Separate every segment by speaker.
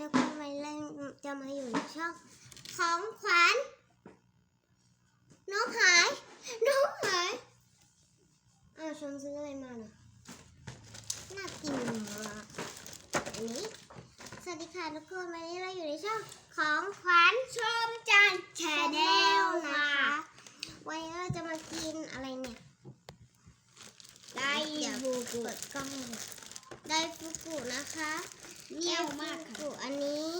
Speaker 1: ทุกคนมาเล่นจะมาอยู่ในช่องของขวัญน้องหายน้องหายอ้าวชมซื้ออะไรมาน่ะน่ากินมากอันนี้สวัสดีค่ะทุกคนวันนี้เราอยู่ในช่องของขวัญชมจันแชนแนลนะคะวันนี้เราจะมากินอะไรเนี่ย
Speaker 2: ได้
Speaker 1: เดี๋ยว
Speaker 2: บูกุ
Speaker 1: เปิดกล้องเลยไดฟูกุนะคะ
Speaker 2: เหนียวมาก
Speaker 1: ไดฟู
Speaker 2: ค่ะ
Speaker 1: กุอันนี้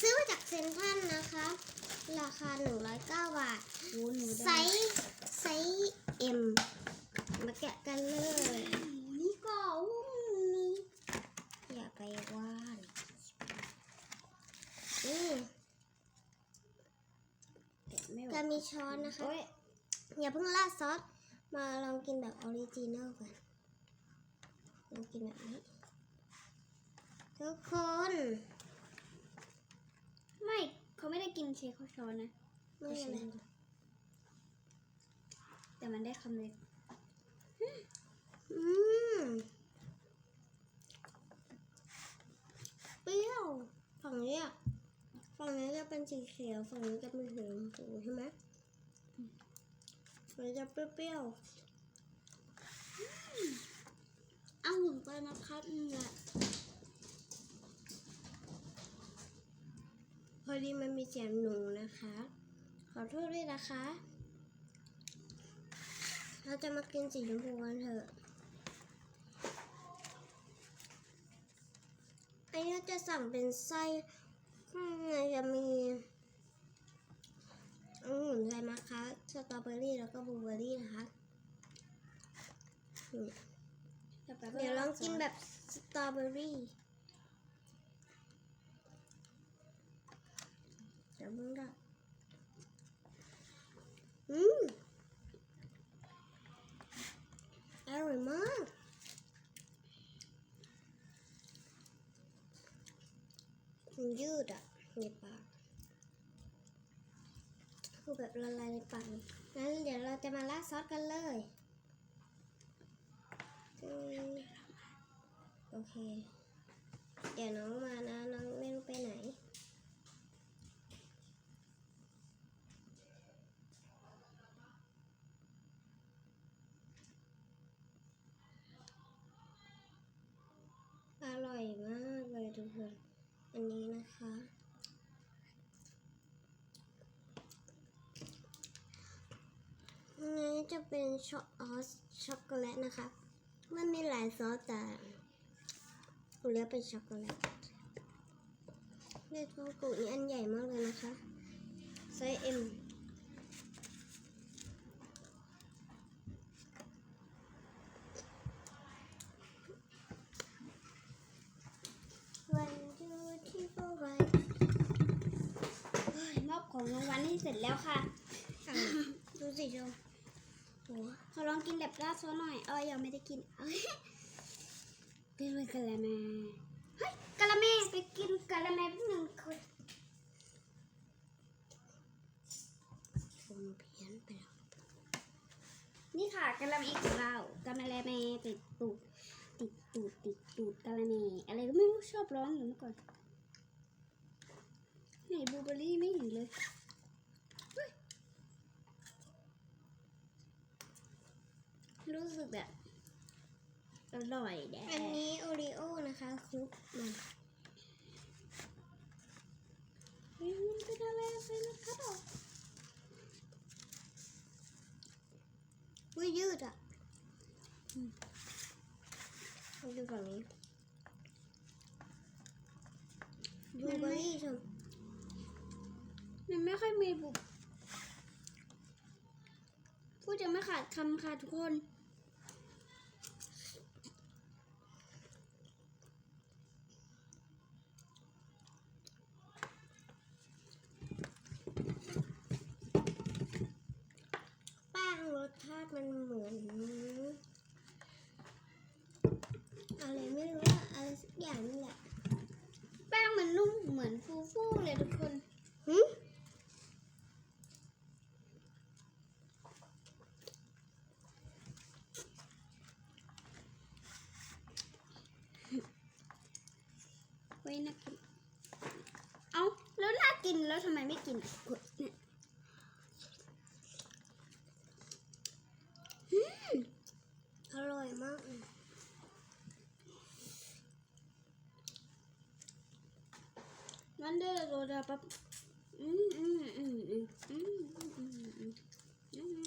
Speaker 1: ซื้อมาจากเซ็นทรัลนะคะ ราคา 109 บาท
Speaker 2: โอ้หนู
Speaker 1: ไซส์ไซส์ M มาแกะกันเลย
Speaker 2: นี่ก็อุ้มนี่
Speaker 1: อย่าไปว่านนี่
Speaker 2: แกะไม่ออก
Speaker 1: จะมีช้อนนะคะ
Speaker 2: โอ้ย
Speaker 1: อย่าเพิ่งราดซอส มาลองกินแบบออริจินัลกันลองกินแบบนี้ ทุกคน
Speaker 2: ไม่เขาไม่ได้กินเชคเขาช้อนนะ
Speaker 1: ไม่อะไร
Speaker 2: แต่มันได้คำเล็ก
Speaker 1: อืมเปรี้ยวฝั่งนี้อะฝั่งนี้จะเป็นสีเขียวฝั่งนี้จะเป็นสีชมพูใช่ไหมฝั่งนี้จะเปรี้ยว
Speaker 2: เอาหุ่นไปนะครับนี่แหละ
Speaker 1: ๆพอ ดีมันมีเสียงหนูนะคะ ขอโทษด้วยนะคะ เราจะมากินสีชมพูกันเถอะอันนี้จะสั่งเป็นไส้ข้างในจะมีองุ่นอะไรมาคะสตรอเบอรี่แล้วก็บลูเบอรี่นะคะเดี๋ยวลองกินแบบสตรอเบอรี่เดี๋ ยวมึงได้อืมอร่อยมากมันยืดอะในปากคือแบบละลายในปากงั้นเดี๋ยวเราจะมาราดซอสกันเลยโอเค เดี๋ยวน้องมานะ น้องไม่รู้ไปไหน จะเป็นช็อกออสช็อกโกแลตนะคะ มันมีหลายซอสแต่หนูเลือกเป็นช็อกโกแลตเลือกฟูกุนี่อันใหญ่มากเลยนะคะ ไซส์ M วันดูที่โฟไว้
Speaker 2: เฮ้ยมอบของรางวัลให้เสร็จแล้วค่ะ
Speaker 1: ดูสิชมโห
Speaker 2: ขอลองกินแบบราดซอสหน่อย เออยังไม่ได้กิน เอ้ยเป็นกะละแมเฮ้ยกะละแมไปกินกะละแมเพิ่งหนึ่งคน
Speaker 1: ชมเพี้ยนไปแล้ว
Speaker 2: นี่ค่ะกะละแมของเรากะละแมติดตูดติดตูดติดตูดกะละแมอะไรก็ไม่รู้ชอบร้องอยู่เมื่อก่อนไหนบลูเบอร์รี่ไม่เห็นเลยเฮ้ย รู้สึกแบบอร่อยแด
Speaker 1: อันนี้โอรีโอนะคะคลุกมัน
Speaker 2: เฮ้ยมันเป็นอะไรเป็นะครับอะ
Speaker 1: อุ้ยยืดอะมาดูฝั่งนี้บลูเบอร์รี่ชม
Speaker 2: มันไม่ค่อยมีบุบพูดจะไม่ขาดคำค่ะทุกคน
Speaker 1: แป้งรสชาติมันเหมือน อะไรไม่รู้อะอะไรสักอย่างนี่แหละ
Speaker 2: แป้งมันนุ่มเหมือนฟูฟูเลยทุกคน
Speaker 1: หึร
Speaker 2: ฮ้ยน่ากิน เอาแล้วน่ากินแล้วทำไมไม่กินอะกดเนี่ย
Speaker 1: อร่อยมากเลย
Speaker 2: งั้นเดาปั๊บอืมอืมอืมอืมอืมอืมอืมอืมอืม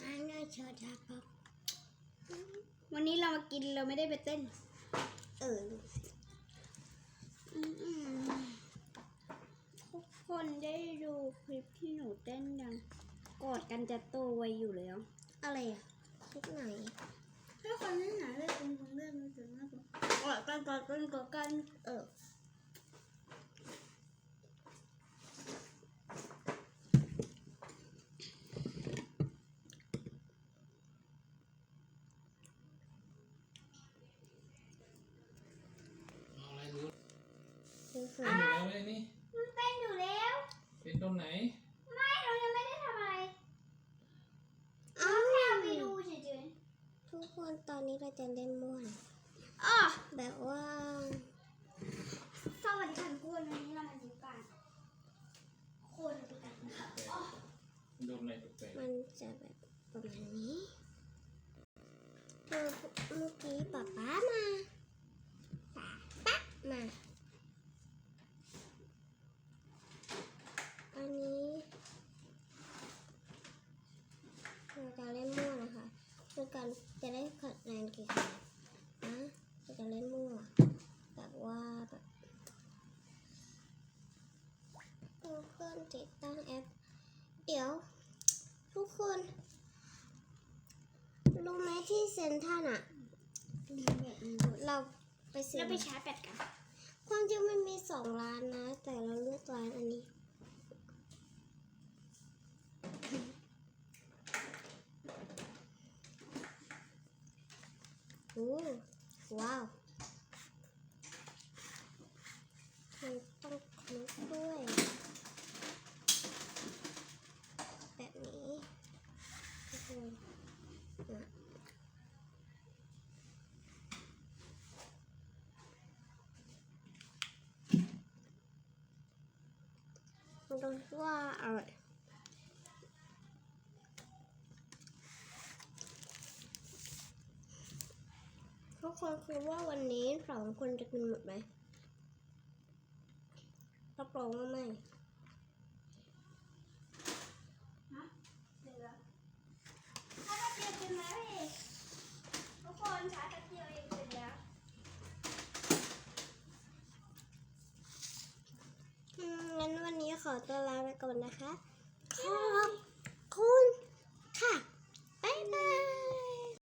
Speaker 1: อันน่าชอบจับป๊บ
Speaker 2: วันนี้เรามากินเราไม่ได้ไปเต้น
Speaker 1: เออ
Speaker 2: อืมอืมทุกคนได้ดูคลิปที่หนูเต้นยังกอดกันจะโตไวอยู่แล้ว
Speaker 1: อะไรอะคลิปไหน
Speaker 2: ถ้าคนที่ไหนเล่นเป็นคนเล่นมันจะน่ากลัวกอดกันกอดกันกอดกัน
Speaker 1: เออ
Speaker 3: เอาอะไรรู้
Speaker 1: คือคือ
Speaker 3: เป็นอยู่แล้วเลยนี่
Speaker 2: มันเป็นอยู่แล้ว
Speaker 3: เป็นตรงไหน
Speaker 2: ไม่เรายังไม่ได้ทำอะไร
Speaker 1: อ้า
Speaker 2: แค่
Speaker 1: ว
Speaker 2: ไปดูเฉย
Speaker 1: ทุก คนตอนนี้เราจะเล่นม่วน
Speaker 2: ๆอ๋อ
Speaker 1: แบบว่า
Speaker 2: สวัสดีค่ะทุกคนวันนี้เรามาดูกันคนดูกันนะคะอ๋อ
Speaker 3: โดนอะไรแปลก
Speaker 1: มันจะแบบประมาณนี้คือเมื่อกี้ป๊าป๊ามาป๊าป๊ามา อันนี้คือการเล่นมั่วนะคะคือ การจะได้คะแนนกี่คะแนนนะคือการเล่นมั่วแบบว่าแบบเพื่อนติดตั้งแอป เดี๋ยว ทุกคน รู้ไหมที่เซ็นทรัลอะเราไปซื้อ
Speaker 2: แล้วไปชาร์จแบตกัน
Speaker 1: ความจริงมันมีสองร้านนะ แต่เราเลือกร้านอันนี้ โอ้ว้าวมันต้องคลุกด้วยแบบนี้ทุกคนนะมันต้องว่าอร่อย ทุกคนคิดว่าวันนี้สองคนจะกินหมดไหมรับรองว่าไม่
Speaker 2: เหลือถ้าแป๊บเดียวเป็นไหมพี่ทุกคนชาร์จแป๊บเดียวเองเสร็จแล้ว
Speaker 1: อืมงั้นวันนี้ขอตัวลาไปก่อนนะคะขอบ